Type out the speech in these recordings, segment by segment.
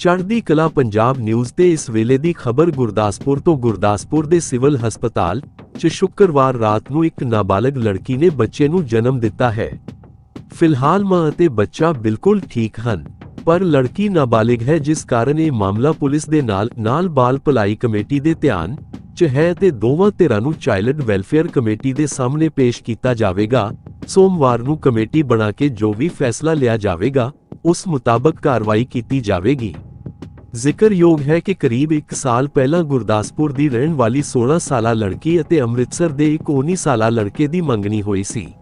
ਚੜ੍ਹਦੀ ਕਲਾ ਪੰਜਾਬ ਨਿਊਜ਼ ਤੇ ਇਸ ਵੇਲੇ ਦੀ ਖਬਰ ਗੁਰਦਾਸਪੁਰ ਤੋਂ ਗੁਰਦਾਸਪੁਰ ਦੇ ਸਿਵਲ ਹਸਪਤਾਲ 'ਚ ਸ਼ੁੱਕਰਵਾਰ ਰਾਤ ਨੂੰ ਇੱਕ ਨਾਬਾਲਗ ਲੜਕੀ ਨੇ ਬੱਚੇ ਨੂੰ ਜਨਮ ਦਿੱਤਾ ਹੈ। ਫਿਲਹਾਲ ਮਾਂ ਅਤੇ ਬੱਚਾ ਬਿਲਕੁਲ ਠੀਕ ਹਨ, ਪਰ ਲੜਕੀ ਨਾਬਾਲਿਗ ਹੈ ਜਿਸ ਕਾਰਨ ਇਹ ਮਾਮਲਾ ਪੁਲਿਸ ਦੇ ਨਾਲ ਨਾਲ ਬਾਲ ਭਲਾਈ ਕਮੇਟੀ ਦੇ ਧਿਆਨ 'ਚ ਹੈ ਤੇ ਦੋਵਾਂ ਧਿਰਾਂ ਨੂੰ ਚਾਈਲਡ ਵੈਲਫੇਅਰ ਕਮੇਟੀ ਦੇ ਸਾਹਮਣੇ ਪੇਸ਼ ਕੀਤਾ ਜਾਵੇਗਾ। ਸੋਮਵਾਰ ਨੂੰ ਕਮੇਟੀ ਬਣਾ ਕੇ ਜੋ ਵੀ ਫੈਸਲਾ ਲਿਆ ਜਾਵੇਗਾ, ਉਸ ਮੁਤਾਬਕ ਕਾਰਵਾਈ ਕੀਤੀ ਜਾਵੇਗੀ। ਜ਼ਿਕਰਯੋਗ ਹੈ ਕਿ ਕਰੀਬ 1 ਸਾਲ ਪਹਿਲਾਂ ਗੁਰਦਾਸਪੁਰ ਦੀ ਰਹਿਣ ਵਾਲੀ 16 ਸਾਲਾ ਲੜਕੀ ਅਤੇ ਅੰਮ੍ਰਿਤਸਰ ਦੇ ਇੱਕ 19 ਸਾਲਾ ਲੜਕੇ ਦੀ ਮੰਗਣੀ ਹੋਈ ਸੀ।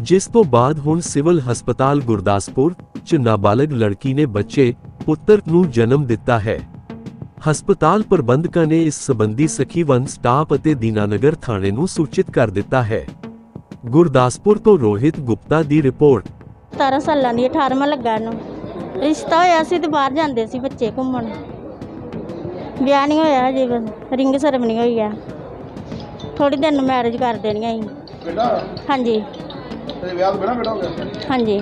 ਜਿਸ ਤੋਂ ਬਾਅਦ ਹੁਣ ਸਿਵਲ ਹਸਪਤਾਲ ਗੁਰਦਾਸਪੁਰ ਚ ਨਾਬਾਲਗ ਲੜਕੀ ਨੇ ਬੱਚੇ, ਪੁੱਤਰ ਨੂੰ ਜਨਮ ਦਿੱਤਾ ਹੈ। ਹਸਪਤਾਲ ਪ੍ਰਬੰਧਕਾਂ ਨੇ ਇਸ ਸੰਬੰਧੀ ਸਖੀਵੰਤ ਸਟਾਫ ਅਤੇ ਦੀਨਾਨਗਰ ਥਾਣੇ ਨੂੰ ਸੂਚਿਤ ਕਰ ਦਿੱਤਾ ਹੈ। ਗੁਰਦਾਸਪੁਰ ਤੋਂ ਰੋਹਿਤ ਗੁਪਤਾ ਦੀ ਰਿਪੋਰਟ। 17 ਸਾਲਾਂ ਦੀ 18ਵਾਂ ਲੱਗਾ ਨੂੰ। ਰਿਸ਼ਤਾ ਹੋਇਆ ਸੀ ਤੇ ਬਾਹਰ ਜਾਂਦੇ ਸੀ ਬੱਚੇ ਘੁੰਮਣ। ਵਿਆਹ ਨਹੀਂ ਹੋਇਆ ਹਜੇ ਬਸ ਰਿੰਗ ਸੈਰਮਨੀ ਹੋਈ ਆ। ਥੋੜੀ ਦਿਨ ਨੂੰ ਮੈਰਿਜ ਕਰ ਦੇਣੀ ਆ ਬੇਟਾ? ਹਾਂਜੀ। ਤੇ ਵਿਆਹ ਤੋਂ ਬਿਨਾ ਬੇਟਾ ਹੋ ਗਿਆ? ਹਾਂਜੀ।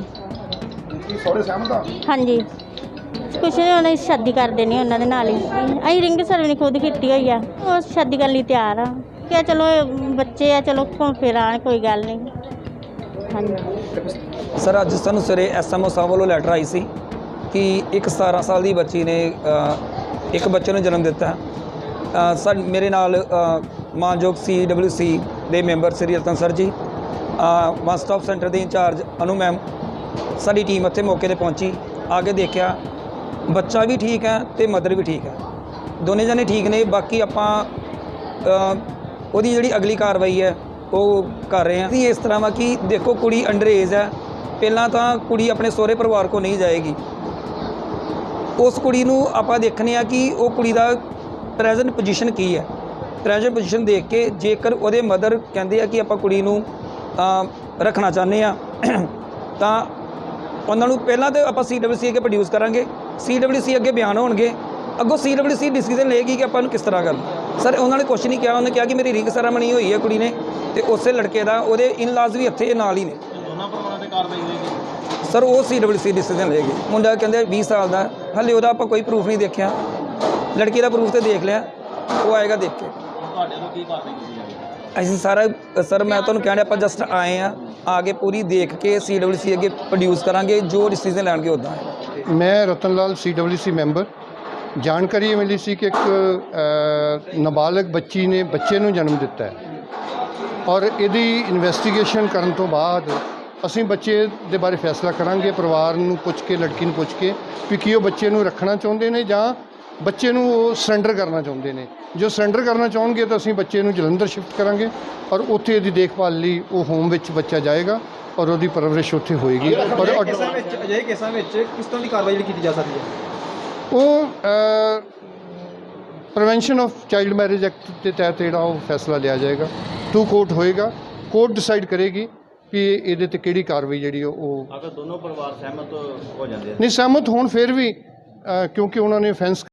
ਕੀ ਸਹੁਰੇ ਸਹਿਮਤ ਆ? ਹਾਂਜੀ। ਕੁਛ ਨਹੀਂ ਉਹਨੇ ਸ਼ਾਦੀ ਕਰ ਦੇਣੀ ਉਹਨਾਂ ਦੇ ਨਾਲ ਹੀ। ਅਸੀਂ ਰਿੰਗ ਸੈਰਮਨੀ ਖੁਦ ਕੀਤੀ ਹੋਈ ਆ। ਉਹ ਸ਼ਾਦੀ ਕਰਨ ਲਈ ਤਿਆਰ ਆ। ਕਿ ਚਲੋ ਬੱਚੇ ਆ ਚਲੋ ਘੁੰਮ ਫਿਰ ਆਉਣ ਕੋਈ ਗੱਲ ਨਹੀਂ। ਹਾਂਜੀ। ਸਰ ਅੱਜ ਸਾਨੂੰ ਸਵੇਰੇ ਐਸਐਮਓ ਸਾਹਿਬ ਵੱਲੋਂ ਲੈਟਰ ਆਈ ਸੀ। ਕਿ ਇੱਕ 17 ਸਾਲ ਦੀ ਬੱਚੀ ਨੇ ਇੱਕ ਬੱਚੇ ਨੂੰ ਜਨਮ ਦਿੱਤਾ। ਹੈ ਸਰ ਮੇਰੇ ਨਾਲ ਅ, ਮਾਨਯੋਗ ਸੀਡਬਲਯੂਸੀ ਦੇ member Shri Ratan sir ji one stop centre ਦੇ ਇੰਚਾਰਜ ਅਨੂ ਮੈਮ ਸਾਡੀ ਟੀਮ ਇੱਥੇ ਮੌਕੇ ਤੇ ਪਹੁੰਚੀ। ਆ ਕੇ ਦੇਖਿਆ ਬੱਚਾ ਵੀ ਠੀਕ ਹੈ ਤੇ ਮਦਰ ਵੀ ਠੀਕ ਹੈ। ਦੋਨੇ ਜਣੇ ਠੀਕ ਨੇ ਬਾਕੀ ਆਪਾਂ ਉਹਦੀ ਜਿਹੜੀ ਅਗਲੀ ਕਾਰਵਾਈ ਹੈ ਉਹ ਕਰ ਰਹੇ ਹਾਂ। ਅਸੀਂ ਇਸ ਤਰ੍ਹਾਂ ਵਾ ਕਿ ਦੇਖੋ ਕੁੜੀ ਅੰਡਰ ਏਜ ਹੈ ਪਹਿਲਾਂ ਤਾਂ ਕੁੜੀ ਆਪਣੇ ਸਹੁਰੇ ਪਰਿਵਾਰ ਕੋ ਨਹੀਂ ਜਾਏਗੀ। ਉਸ ਕੁੜੀ ਨੂੰ ਆਪਾਂ ਦੇਖਨੇ ਆ ਕਿ ਉਹ ਕੁੜੀ ਦਾ ਪ੍ਰੈਜ਼ੈਂਟ ਪੋਜੀਸ਼ਨ ਕੀ ਹੈ। ਪ੍ਰੈਜ਼ੈਂਟ ਪੋਜੀਸ਼ਨ ਦੇਖ ਕੇ ਜੇਕਰ ਉਹਦੇ ਮਦਰ ਕਹਿੰਦੇ ਆ ਕਿ ਆਪਾਂ ਕੁੜੀ ਨੂੰ ਰੱਖਣਾ ਚਾਹੁੰਦੇ ਆ ਤਾਂ ਉਹਨਾਂ ਨੂੰ ਪਹਿਲਾਂ ਤੇ ਆਪਾਂ ਸੀਡਬਲਯੂਸੀ ਅੱਗੇ ਪ੍ਰੋਡਿਊਸ ਕਰਾਂਗੇ। ਸੀਡਬਲਯੂਸੀ ਅੱਗੇ ਬਿਆਨ ਹੋਣਗੇ। ਅੱਗੋਂ ਸੀਡਬਲਯੂਸੀ ਡਿਸੀਜਨ ਲਏਗੀ ਕਿ ਆਪਾਂ ਨੂੰ ਕਿਸ ਤਰ੍ਹਾਂ ਕਰਨਾ। ਸਰ ਉਹਨਾਂ ਨੇ ਕੁਝ ਨਹੀਂ ਕਿਹਾ। ਉਹਨੇ ਕਿਹਾ ਕਿ ਮੇਰੀ ਰਿੰਗ ਸੈਰਾਮਨੀ ਹੋਈ ਹੈ ਕੁੜੀ ਨੇ ਤੇ ਉਸੇ ਲੜਕੇ ਦਾ, ਉਹਦੇ ਇਨ-ਲਾਜ਼ ਵੀ ਇੱਥੇ ਨਾਲ ਹੀ ਨੇ। ਕਾਰਵਾਈ ਹੋਏਗੀ? ਸਰ ਉਹ ਸੀਡਬਲਯੂਸੀ ਡਿਸੀਜਨ ਲਏਗੀ ਮੁੰਡਾ ਕਹਿੰਦੇ 20 ਸਾਲ ਦਾ। ਹਲੇ ਉਹਦਾ ਆਪਾਂ ਕੋਈ ਪ੍ਰੂਫ ਨਹੀਂ ਦੇਖਿਆ। ਲੜਕੀ ਦਾ ਪ੍ਰੂਫ ਤੇ ਦੇਖ ਲਿਆ। ਉਹ ਆਏਗਾ ਦੇਖ ਕੇ। ਤੁਹਾਡੇ ਤੋਂ ਕੀ ਕਾਰਵਾਈ ਕੀਤੀ ਜਾਵੇਗੀ ਅਸੀਂ ਸਾਰਾ ਸਰ ਮੈਂ ਤੁਹਾਨੂੰ ਕਹਿਣਾ ਆਪਾਂ ਜਸਟ ਆਏ ਆ ਆ ਕੇ ਪੂਰੀ ਦੇਖ ਕੇ ਸੀਡਬਲਯੂਸੀ ਅੱਗੇ ਪ੍ਰੋਡਿਊਸ ਕਰਾਂਗੇ। ਜੋ ਡਿਸੀਜਨ ਲੈਣਗੇ ਉਦਾਂ ਹੈ ਮੈਂ ਰਤਨ ਸੀ ਸੀਡਬਲਯੂਸੀ ਮੈਂਬਰ ਜਾਣਕਾਰੀ ਇਹ ਮਿਲੀ ਸੀ ਕਿ ਇੱਕ ਨਾਬਾਲਗ ਬੱਚੀ ਨੇ ਬੱਚੇ ਨੂੰ ਜਨਮ ਦਿੱਤਾ ਹੈ। ਔਰ ਇਹਦੀ ਇਨਵੈਸਟੀਗੇਸ਼ਨ ਕਰਨ ਤੋਂ ਬਾਅਦ ਅਸੀਂ ਬੱਚੇ ਦੇ ਬਾਰੇ ਫੈਸਲਾ ਕਰਾਂਗੇ ਪਰਿਵਾਰ ਨੂੰ ਪੁੱਛ ਕੇ ਲੜਕੀ ਨੂੰ ਪੁੱਛ ਕੇ ਵੀ ਕੀ ਉਹ ਬੱਚੇ ਨੂੰ ਰੱਖਣਾ ਚਾਹੁੰਦੇ ਨੇ ਜਾਂ ਬੱਚੇ ਨੂੰ ਉਹ ਸਰੈਂਡਰ ਕਰਨਾ ਚਾਹੁੰਦੇ ਨੇ। ਜੋ ਸਰੈਂਡਰ ਕਰਨਾ ਚਾਹਣਗੇ ਤਾਂ ਅਸੀਂ ਬੱਚੇ ਨੂੰ ਜਲੰਧਰ ਸ਼ਿਫਟ ਕਰਾਂਗੇ ਔਰ ਉੱਥੇ ਇਹਦੀ ਦੇਖਭਾਲ ਲਈ ਉਹ ਹੋਮ ਵਿੱਚ ਬੱਚਾ ਜਾਏਗਾ ਔਰ ਉਹਦੀ ਪਰਵਰਿਸ਼ ਉੱਥੇ ਹੋਏਗੀ। ਔਰ ਕੇਸਾਂ ਵਿੱਚ ਅਜਿਹੇ ਕੇਸਾਂ ਵਿੱਚ ਕਿਸ ਤਰ੍ਹਾਂ ਦੀ ਕਾਰਵਾਈ ਜਿਹੜੀ ਕੀਤੀ ਜਾ ਸਕਦੀ ਹੈ? ਉਹ prevention of child marriage act ਦੇ ਤਹਿਤ ਜਿਹੜਾ ਉਹ ਫੈਸਲਾ ਲਿਆ ਜਾਏਗਾ। ਟੂ ਕੋਰਟ ਹੋਏਗਾ। ਕੋਰਟ ਡਿਸਾਈਡ ਕਰੇਗੀ ਕਿ ਇਹਦੇ ਤੇ ਕਿਹੜੀ ਕਾਰਵਾਈ ਜਿਹੜੀ ਉਹ- ਅਗਰ ਦੋਨੋਂ ਪਰਿਵਾਰ ਸਹਿਮਤ ਹੋ ਜਾਂਦੇ ਆ। ਨਹੀਂ ਸਹਿਮਤ ਹੋਣ ਫਿਰ ਵੀ ਅ, ਕਿਉਂਕਿ ਉਹਨਾਂ ਨੇ offense